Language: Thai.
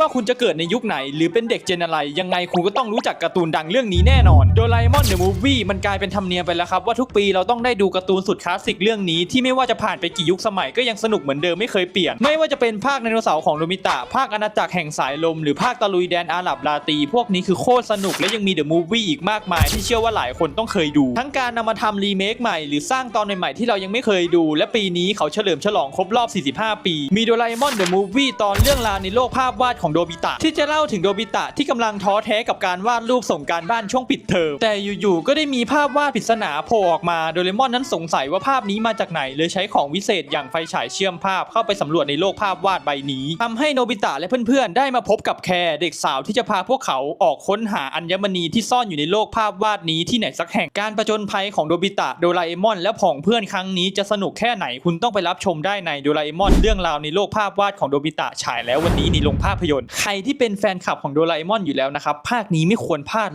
ว่าคุณจะเกิดในยุคไหน หรือเป็นเด็กเจนอะไร ยังไงคุณก็ต้องรู้จักการ์ตูนดังเรื่องนี้แน่นอนโดราเอมอนเดอะมูฟวี่มันกลายเป็นธรรมเนียมไปแล้วครับว่าทุกปีเราต้องได้ดูการ์ตูนสุดคลาสสิกเรื่องนี้ที่ไม่ว่าจะผ่านไปกี่ยุคสมัยก็ยังสนุกเหมือนเดิมไม่เคยเปลี่ยน ไม่ว่าจะเป็นภาคไดโนเสาร์ของโนมิตะภาคอาณาจักรแห่งสายลม หรือภาคตะลุยแดนอาหรับลาตี พวกนี้คือโคตรสนุกและยังมีเดอะมูฟวี่อีกมากมาย ที่เชื่อว่าหลายคนต้องเคยดู ทั้งการนำมาทำรีเมคใหม่หรือสร้างตอนใหม่ๆที่เรายังไม่เคยดู และปีนี้เขาเฉลิมฉลองครบรอบ 45 ปี มีโดราเอมอนเดอะมูฟวี่ตอนเรื่องราวในโลกภาพวาดของโดบิตะ ที่จะเล่าถึงโดบิตะที่กำลังท้อแท้กับการวาดรูปส่งการบ้านช่วงปิดเทอมแต่อยู่ๆก็ได้มีภาพวาดปริศนาโผล่ออกมาโดเรมอนนั้นสงสัยว่าภาพนี้มาจากไหนเลยใช้ของวิเศษอย่างไฟฉายเชื่อมภาพเข้าไปสำรวจในโลกภาพวาดใบนี้ทำให้โนบิตะและเพื่อนๆได้มาพบกับแคร์เด็กสาวที่จะพาพวกเขาออกค้นหาอัญมณีที่ซ่อนอยู่ในโลกภาพวาดนี้ที่ไหนสักแห่งการประจนภัยของโดบิตะโดราเอมอน และผองเพื่อนครั้งนี้จะสนุกแค่ไหนคุณต้องไปรับชมได้ในโดราเอมอนเรื่องราวในโลกภาพวาดของโดบิตะฉายแล้ววันนี้ในโรงภาพยนนตร์ ใครที่เป็นแฟนคลับของโดราเอมอนอยู่แล้วนะครับ ภาคนี้ไม่ควรพลาด